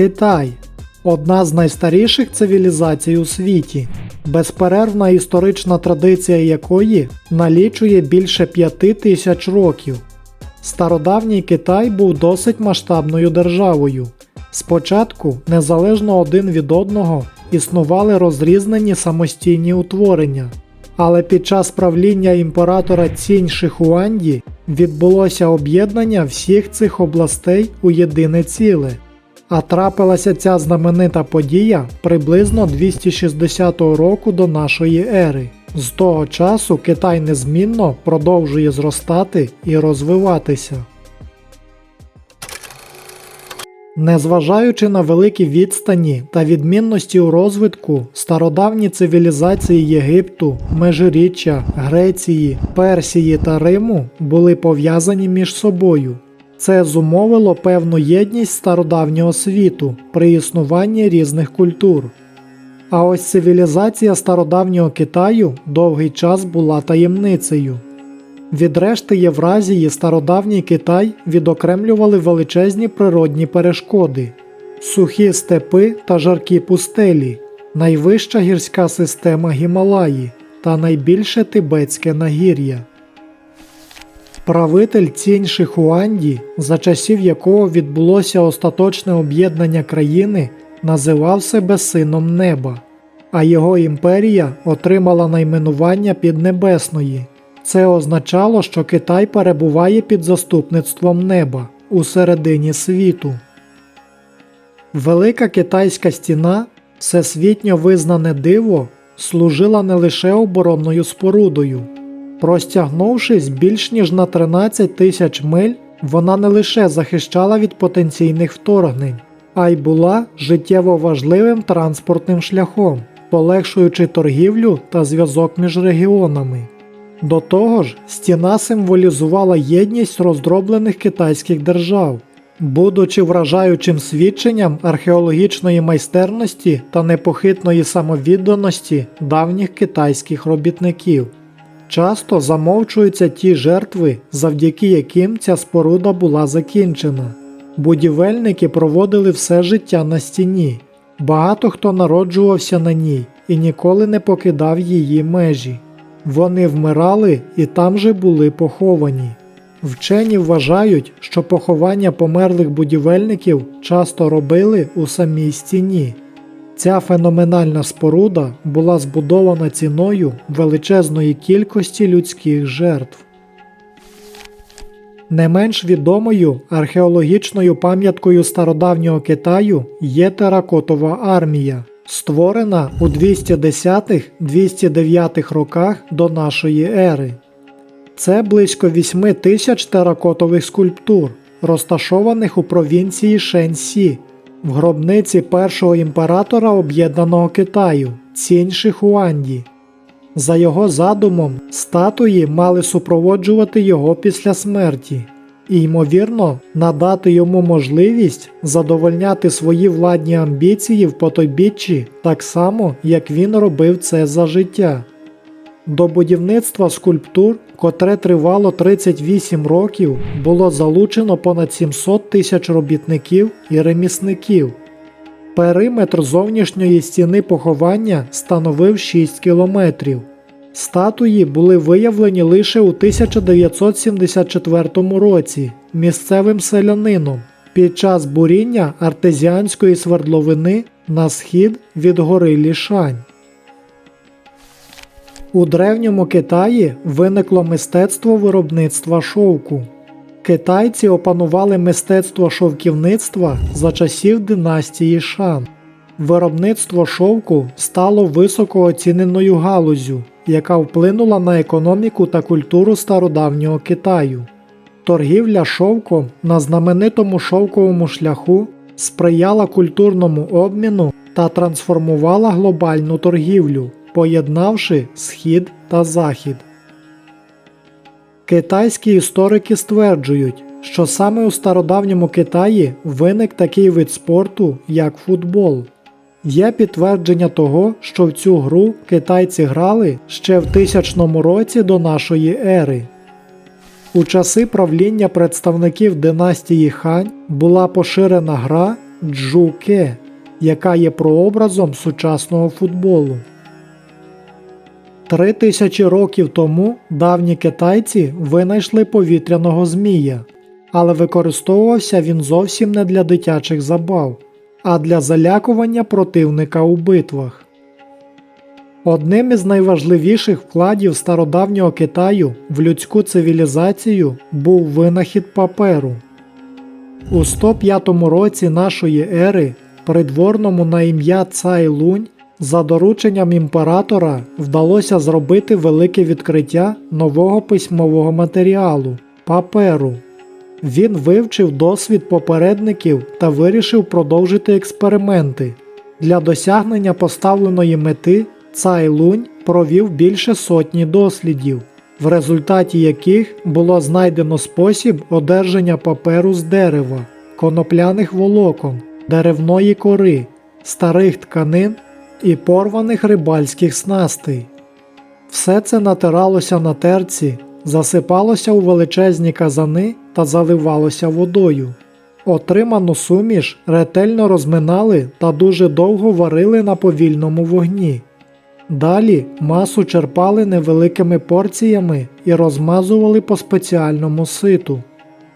Китай одна з найстаріших цивілізацій у світі, безперервна історична традиція якої налічує більше п'яти тисяч років. Стародавній Китай був досить масштабною державою. Спочатку, незалежно один від одного, існували розрізнені самостійні утворення. Але під час правління імператора Цінь Шихуанді відбулося об'єднання всіх цих областей у єдине ціле. А трапилася ця знаменита подія приблизно 260 року до нашої ери. З того часу Китай незмінно продовжує зростати і розвиватися. Незважаючи на великі відстані та відмінності у розвитку, стародавні цивілізації Єгипту, Межиріччя, Греції, Персії та Риму були пов'язані між собою. Це зумовило певну єдність стародавнього світу при існуванні різних культур. А ось цивілізація стародавнього Китаю довгий час була таємницею. Від решти Євразії стародавній Китай відокремлювали величезні природні перешкоди, сухі степи та жаркі пустелі, найвища гірська система Гімалаї та найбільше Тибетське нагір'я. Правитель Цінь Шихуанді, за часів якого відбулося остаточне об'єднання країни, називав себе Сином Неба, а його імперія отримала найменування Піднебесної. Це означало, що Китай перебуває під заступництвом неба у середині світу. Велика китайська стіна, всесвітньо визнане диво, служила не лише оборонною спорудою. Простягнувшись більш ніж на 13 тисяч миль, вона не лише захищала від потенційних вторгнень, а й була життєво важливим транспортним шляхом, полегшуючи торгівлю та зв'язок між регіонами. До того ж, стіна символізувала єдність роздроблених китайських держав, будучи вражаючим свідченням археологічної майстерності та непохитної самовідданості давніх китайських робітників. Часто замовчуються ті жертви, завдяки яким ця споруда була закінчена. Будівельники проводили все життя на стіні. Багато хто народжувався на ній і ніколи не покидав її межі. Вони вмирали і там же були поховані. Вчені вважають, що поховання померлих будівельників часто робили у самій стіні. Ця феноменальна споруда була збудована ціною величезної кількості людських жертв. Не менш відомою археологічною пам'яткою стародавнього Китаю є теракотова армія, створена у 210-209 роках до нашої ери. Це близько 8 тисяч теракотових скульптур, розташованих у провінції Шенсі, в гробниці першого імператора Об'єднаного Китаю Цінь Шихуанді. За його задумом, статуї мали супроводжувати його після смерті і, ймовірно, надати йому можливість задовольняти свої владні амбіції в потойбіччі так само, як він робив це за життя. До будівництва скульптур, котре тривало 38 років, було залучено понад 700 тисяч робітників і ремісників. Периметр зовнішньої стіни поховання становив 6 кілометрів. Статуї були виявлені лише у 1974 році місцевим селянином під час буріння артезіанської свердловини на схід від гори Лішань. У древньому Китаї виникло мистецтво виробництва шовку. Китайці опанували мистецтво шовківництва за часів династії Шан. Виробництво шовку стало високо оціненою галузю, яка вплинула на економіку та культуру стародавнього Китаю. Торгівля шовком на знаменитому шовковому шляху сприяла культурному обміну та трансформувала глобальну торгівлю, поєднавши схід та захід. Китайські історики стверджують, що саме у стародавньому Китаї виник такий вид спорту, як футбол. Є підтвердження того, що в цю гру китайці грали ще в 1000 році до нашої ери. У часи правління представників династії Хань була поширена гра, Джуке, яка є прообразом сучасного футболу. Три тисячі років тому давні китайці винайшли повітряного змія, але використовувався він зовсім не для дитячих забав, а для залякування противника у битвах. Одним із найважливіших вкладів стародавнього Китаю в людську цивілізацію був винахід паперу. У 105 році нашої ери придворному на ім'я Цай Лунь за дорученням імператора вдалося зробити велике відкриття нового письмового матеріалу паперу. Він вивчив досвід попередників та вирішив продовжити експерименти. Для досягнення поставленої мети Цай Лунь провів більше сотні дослідів, в результаті яких було знайдено спосіб одержання паперу з дерева, конопляних волокон, деревної кори, старих тканин і порваних рибальських снастей. Все це натиралося на терці, засипалося у величезні казани та заливалося водою. Отриману суміш ретельно розминали та дуже довго варили на повільному вогні. Далі масу черпали невеликими порціями і розмазували по спеціальному ситу.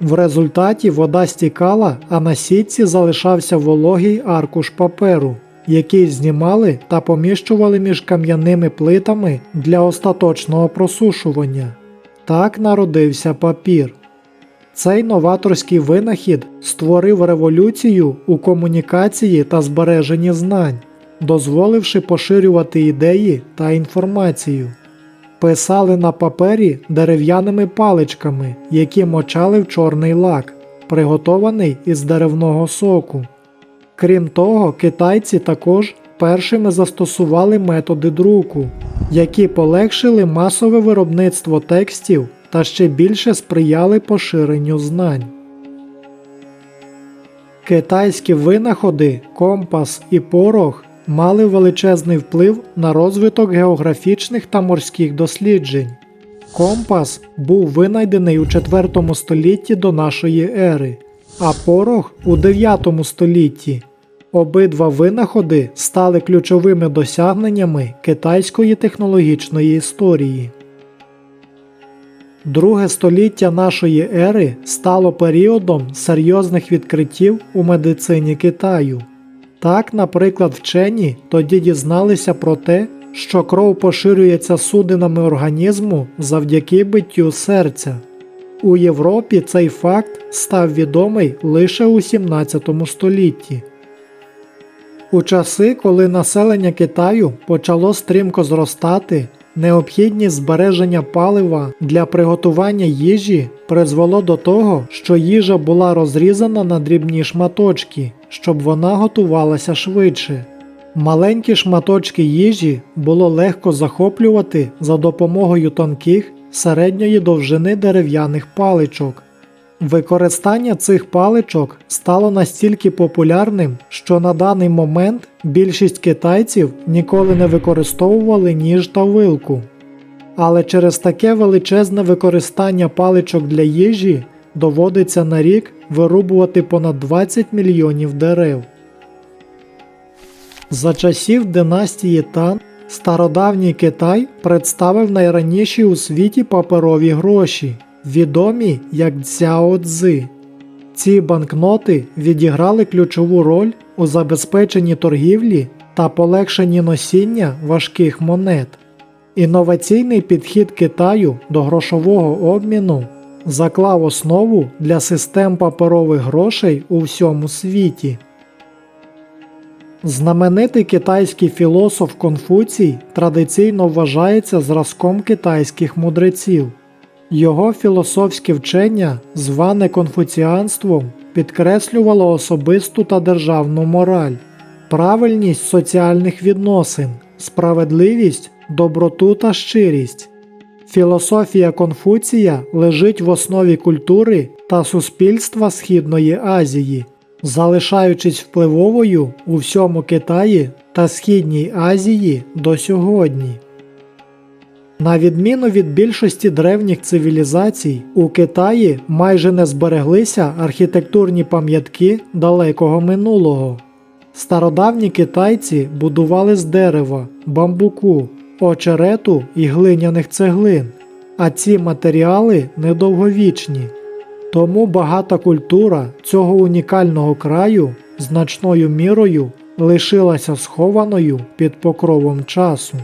В результаті вода стікала, а на сітці залишався вологий аркуш паперу, який знімали та поміщували між кам'яними плитами для остаточного просушування. Так народився папір. Цей новаторський винахід створив революцію у комунікації та збереженні знань, дозволивши поширювати ідеї та інформацію. Писали на папері дерев'яними паличками, які мочали в чорний лак, приготований із деревного соку. Крім того, китайці також першими застосували методи друку, які полегшили масове виробництво текстів та ще більше сприяли поширенню знань. Китайські винаходи, компас і порох мали величезний вплив на розвиток географічних та морських досліджень. Компас був винайдений у 4 столітті до нашої ери, а порох у 9 столітті. Обидва винаходи стали ключовими досягненнями китайської технологічної історії. Друге століття нашої ери стало періодом серйозних відкриттів у медицині Китаю. Так, наприклад, вчені тоді дізналися про те, що кров поширюється судинами організму завдяки биттю серця. У Європі цей факт став відомий лише у 17 столітті. У часи, коли населення Китаю почало стрімко зростати, необхідність збереження палива для приготування їжі призвело до того, що їжа була розрізана на дрібні шматочки, щоб вона готувалася швидше. Маленькі шматочки їжі було легко захоплювати за допомогою тонких середньої довжини дерев'яних паличок. Використання цих паличок стало настільки популярним, що на даний момент більшість китайців ніколи не використовували ніж та вилку. Але через таке величезне використання паличок для їжі доводиться на рік вирубувати понад 20 мільйонів дерев. За часів династії Тан стародавній Китай представив найраніші у світі паперові гроші відомі як Цзи. Ці банкноти відіграли ключову роль у забезпеченні торгівлі та полегшенні носіння важких монет. Інноваційний підхід Китаю до грошового обміну заклав основу для систем паперових грошей у всьому світі. Знаменитий китайський філософ Конфуцій традиційно вважається зразком китайських мудреців. Його філософське вчення, зване конфуціанством, підкреслювало особисту та державну мораль, правильність соціальних відносин, справедливість, доброту та щирість. Філософія Конфуція лежить в основі культури та суспільства Східної Азії, залишаючись впливовою у всьому Китаї та Східній Азії до сьогодні. На відміну від більшості древніх цивілізацій, у Китаї майже не збереглися архітектурні пам'ятки далекого минулого. Стародавні китайці будували з дерева, бамбуку, очерету і глиняних цеглин, а ці матеріали недовговічні. Тому багата культура цього унікального краю значною мірою лишилася схованою під покровом часу.